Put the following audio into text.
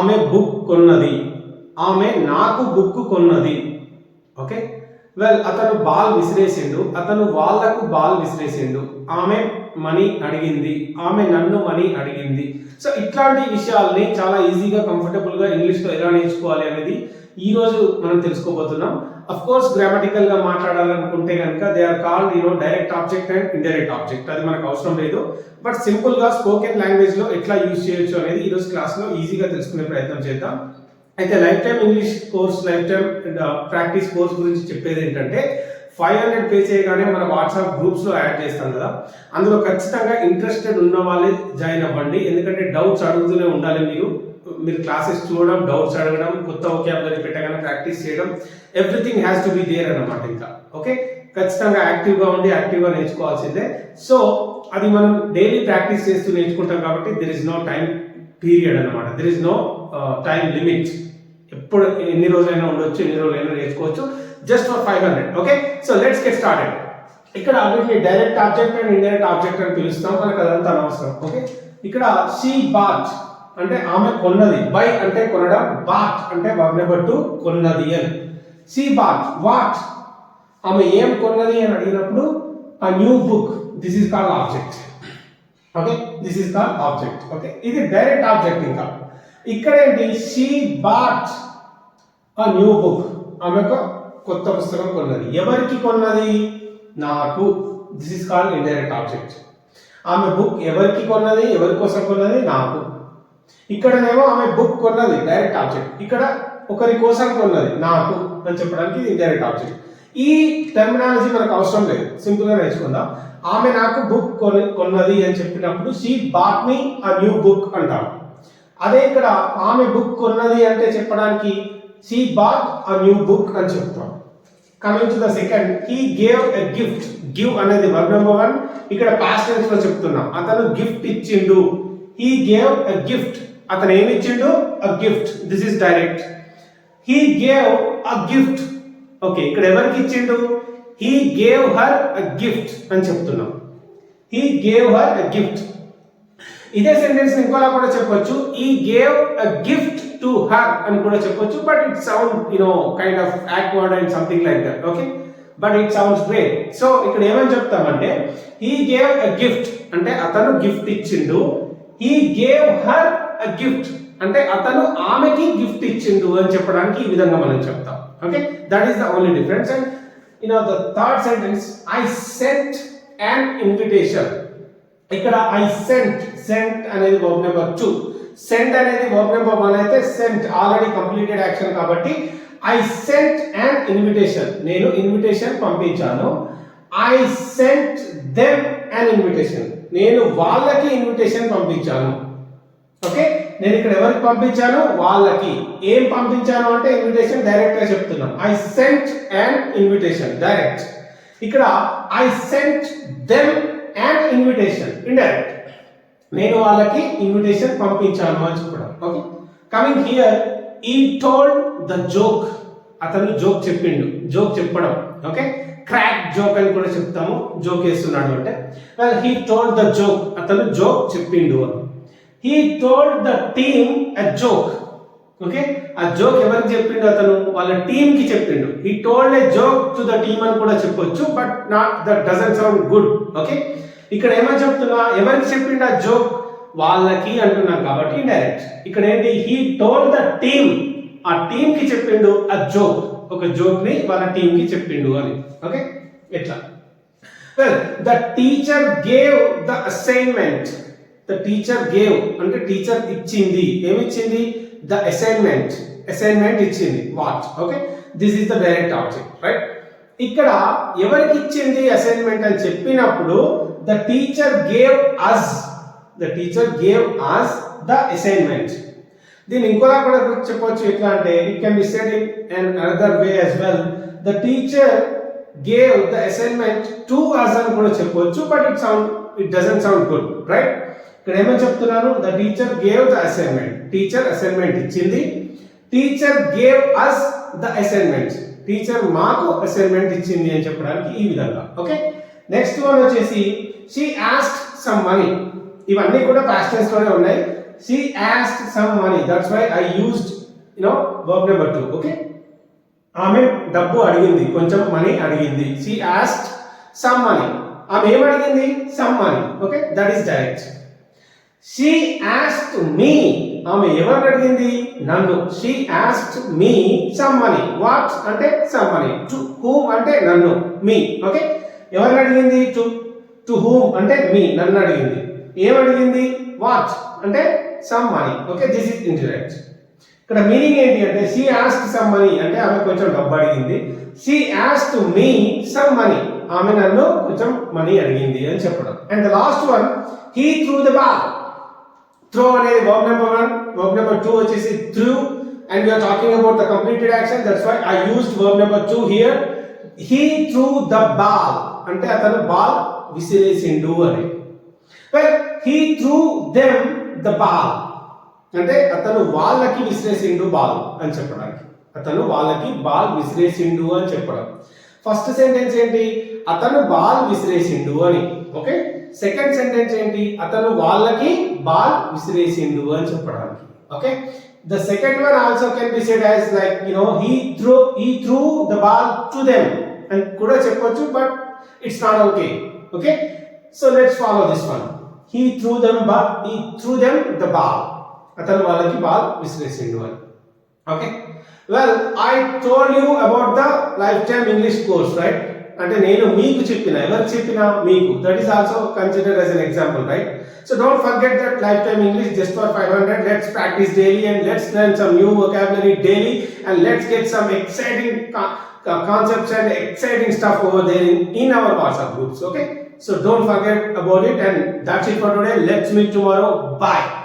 ఆమె బుక్ కొన్నది. ఆమె నాకు బుక్ కొన్నది. ఓకే? వెల్ అతను బాల్ విసిరేసిండు. అతను వాళ్ళకు బాల్ విసిరేసిండు. ఆమె మనీ అడిగింది. ఆమె నన్ను మనీ అడిగింది. సో ఇట్లాంటి విషయాల్ని చాలా ఈజీగా కంఫర్టబుల్గా ఇంగ్లీష్లో ఎలా నేర్చుకోవాలి అనేది ఈరోజు మనం తెలుసుకోబోతున్నాం. అఫ్ కోర్స్ గ్రామటికల్గా మాట్లాడాలనుకుంటే కనుక they are called you know direct object and indirect object అది మనకు అవసరం లేదు. బట్ సింపుల్గా స్పోకెన్ లాంగ్వేజ్లో ఎట్లా యూజ్ చేయొచ్చు అనేది ఈరోజు క్లాస్లో ఈజీగా తెలుసుకునే ప్రయత్నం చేద్దాం. అయితే lifetime English course lifetime practice course గురించి చెప్పేది ఏంటంటే ఫైవ్ హండ్రెడ్ పే చేయగానే మన వాట్సాప్ గ్రూప్స్లో యాడ్ చేస్తాం కదా. అందులో ఖచ్చితంగా ఇంట్రెస్టెడ్ ఉన్న వాళ్ళే జాయిన్ అవ్వండి. ఎందుకంటే డౌట్స్ అడుగుతూనే ఉండాలి మీరు. మీరు క్లాసెస్ చూడడం డౌట్స్ అడగడం కొత్త ఒకేబులరీ పెట్టగానే ప్రాక్టీస్ చేయడం everything has to be there అన్నమాట ఇంకా. ఓకే ఖచ్చితంగా యాక్టివ్గా ఉండి యాక్టివ్గా నేర్చుకోవాల్సిందే. సో అది మనం డైలీ ప్రాక్టీస్ చేస్తూ నేర్చుకుంటాం కాబట్టి there is no time period అనమాట there is no time limit ఎప్పుడు ఎన్ని రోజులైనా ఉండొచ్చు ఎన్ని రోజులైనా నేర్చుకోవచ్చు. Just for five hundred okay so let's get started ఇక్కడ వీటిని direct object and indirect object అని పిలుస్తాం. మనకు అదంతా అనవసరం. ఓకే ఇక్కడ షీ బాత్ అంటే ఆమె కొన్నది. బై అంటే కొనడం బాత్ అంటే వర్ణబట్టు కొన్నది అని. She bought what? ఆమె ఏం కొన్నది అని అడిగినప్పుడు a new book this is called object. Okay? This is called object. Okay? ఇది డైరెక్ట్ ఆబ్జెక్ట్ ఇంకా. ఇక్కడ ఏంటి? She bought a new book. ఆమె ఒక కొత్త పుస్తకం కొన్నది. ఎవరికి కొన్నది? నాకు. This is called indirect object. ఆమె బుక్ ఎవరికి కొన్నది? ఎవరి కోసం కొన్నది? నాకు. ఇక్కడనేమో ఆమె బుక్ కొన్నది డైరెక్ట్ ఆబ్జెక్ట్ ఇక్కడ ఒకరి కోసం కొన్నది నాకు అని చెప్పడానికి ఇది డైరెక్ట్ ఆబ్జెక్ట్ ఈ టెర్మినాలజీ మనకు అవసరం లేదు. సింపుల్గా నేర్చుకుందాం. ఆమె నాకు బుక్ కొని కొన్నది అని చెప్పినప్పుడు షీ బాట్ మీ ఆ న్యూ బుక్ అంటాం. అదే ఇక్కడ ఆమె బుక్ కొన్నది అంటే చెప్పడానికి she bought a new book అని చెప్తాం. Coming to the second he gave a gift give అనేది వర్బ్ నెంబర్ వన్ ఇక్కడ పాస్ట్ టెన్స్లో చెప్తున్నాం. అతను గిఫ్ట్ ఇచ్చిండు. హీ గేవ్ ఎ గిఫ్ట్ అతను ఏమి ఇచ్చిండు? A gift this is direct he gave a gift okay ఇక్కడ ఎవరికి ఇచ్చిండు? He gave her a gift అని చెప్తున్నాం. He gave her a gift ఇదే సెంటెన్స్ ఇంకోలా కూడా చెప్పొచ్చు. He gave a gift to her అని కూడా చెప్పొచ్చు. But it sound you know kind of awkward and something like that okay but it sounds great so ఇక్కడ ఏమని చెప్తామంటే ఈ గేవ్ అ గిఫ్ట్ అంటే అతను గిఫ్ట్ ఇచ్చిండు. ఈ గేవ్ హర్ అ గిఫ్ట్ అంటే అతను ఆమెకి గిఫ్ట్ ఇచ్చిండు అని చెప్పడానికి ఈ విధంగా మనం చెప్తాం. Okay that is the only difference and you know the third sentence I sent and invitation ఇక్కడ ఐ సెంట్ సెంట్ అనేది వర్బ్ నెంబర్ టూ సెంట్ అనేది వర్బ్ నెంబర్ వన్ అయితే సెంట్ ఆల్రెడీ కంప్లీటెడ్ యాక్షన్ కాబట్టి ఐ సెంట్ అండ్ ఇన్విటేషన్ నేను invitation పంపించాను. I sent them and invitation నేను వాళ్ళకి invitation పంపించాను. ఓకే నేను ఇక్కడ ఎవరికి పంపించాను? వాళ్ళకి. ఏం పంపించాను అంటే ఇన్విటేషన్ డైరెక్ట్గా చెప్తున్నాను I sent and invitation direct ఇక్కడ I sent them and invitation indirect నేను వాళ్ళకి ఇన్విటేషన్ పంపించాను అని చెప్పడం. Okay coming here he told the joke అతను జోక్ చెప్పిండు. జోక్ చెప్పడం. ఓకే క్రాక్ జోక్ అని కూడా చెప్తాము. జోక్ వేస్తున్నాడు అంటే. Well he told the joke అతను జోక్ చెప్పిండు అని. He told the team a joke okay ఆ జోక్ ఎవరికి చెప్పిండు అతను? వాళ్ళ టీమ్కి చెప్పిండు. He told a joke to the team అని కూడా చెప్పొచ్చు but not that doesn't sound good okay ఇక్కడ ఏమని చెప్తున్నా? ఎవరికి చెప్పిండు ఆ జోక్ వాళ్ళకి అంటున్నాం కాబట్టి డైరెక్ట్ ఇక్కడ ఏంటి? హీ టోల్డ్ ద టీమ్ ఆ టీమ్కి చెప్పిండు ఆ జోక్ ఒక జోక్ని వాళ్ళ టీమ్కి చెప్పిండు అని. ఓకే ఎట్లా? Well the teacher gave the assignment the teacher gave అంటే టీచర్ ఇచ్చింది. ఏమి ఇచ్చింది ద అసైన్మెంట్ అసైన్మెంట్ ఇచ్చింది. What okay this is the direct object right ఇక్కడ ఎవరికి ఇచ్చింది అసైన్మెంట్ అని చెప్పినప్పుడు the teacher gave us the teacher gave us the assignment దీన్ని ఇంకోలా కూడా చెప్పవచ్చు ఎట్లా అంటే it can be said in and another way as well the teacher gave the assignment to us అని కూడా చెప్పవచ్చు but it sound it doesn't sound good right ఇక్కడ ఏమని చెప్తున్నాను the teacher gave the assignment teacher assignment ఇచ్చింది. Teacher gave us the assignment teacher మాకు assignment ఇచ్చింది అని చెప్పడానికి ఈ విధంగా ఓకే నెక్స్ట్ వన్ వచ్చేసి షీ ఆస్క్ సమ్ మనీ ఇవన్నీ కూడా పాస్ట్లోనే ఉన్నాయి. She asked some money. That's why i used you know verb number 2 okay? ఆమె డబ్బు అడిగింది. కొంచెం మనీ అడిగింది. షీ ఆస్ట్ సమ్ మనీ ఆమె ఏం అడిగింది? Some money okay that is direct she asked me ఆమె ఎవరిని అడిగింది? నన్ను. She asked me some money what అంటే సమ్ మనీ టు హూమ్ అంటే నన్ను. మీ ఓకే ఎవరిని అడిగింది? టు టు హూమ్ అంటే మీ నన్ను అడిగింది. ఏమడిగింది? వాచ్ వాట్ అంటే some money okay this is indirect ఇక్కడ మీనింగ్ ఏంటి అంటే షీ యాస్ట్ సమ్ మనీ అంటే ఆమె కొంచెం డబ్బు అడిగింది. She asked me some money ఆమె నన్ను కొంచెం మనీ అడిగింది అని చెప్పడం. And the last one he threw the ball throw అనేది verb number one verb number two వచ్చేసి threw and we're talking about the completed action that's why I used verb number two here he threw the ball అంటే అతను ball విసిరేసిండు అని. He threw them the ball అంటే అతను వాళ్ళకి విసిరేసిండు ball అని చెప్పడానికి. అతను వాళ్ళకి బాల్ విసిరేసిండు అని చెప్పడం. ఫస్ట్ సెంటెన్స్ ఏంటి? అతను బాల్ విసిరేసిండు అని. ఓకే సెకండ్ సెంటెన్స్ ఏంటి? అతను వాళ్ళకి బాల్ విసిరేసిండు అని చెప్పడానికి. Okay the second one also can be said as like you know he threw he threw the ball to them అని కూడా చెప్పొచ్చు but it's not okay okay so let's follow this one He threw them బా he threw them the ball. అతను వాళ్ళకి ball విసిరేసిండు అని okay well I told you about the lifetime English course right అంటే నేను మీకు చెప్పిన ఎవరికి చెప్పిన మీకు. That is also consider as an example right so don't forget that lifetime English just for five hundred let's practice daily and let's learn some new vocabulary daily and let's get some exciting concepts and exciting stuff over there in our WhatsApp groups okay so don't forget about it, and that's it for today. Let's meet tomorrow. Bye.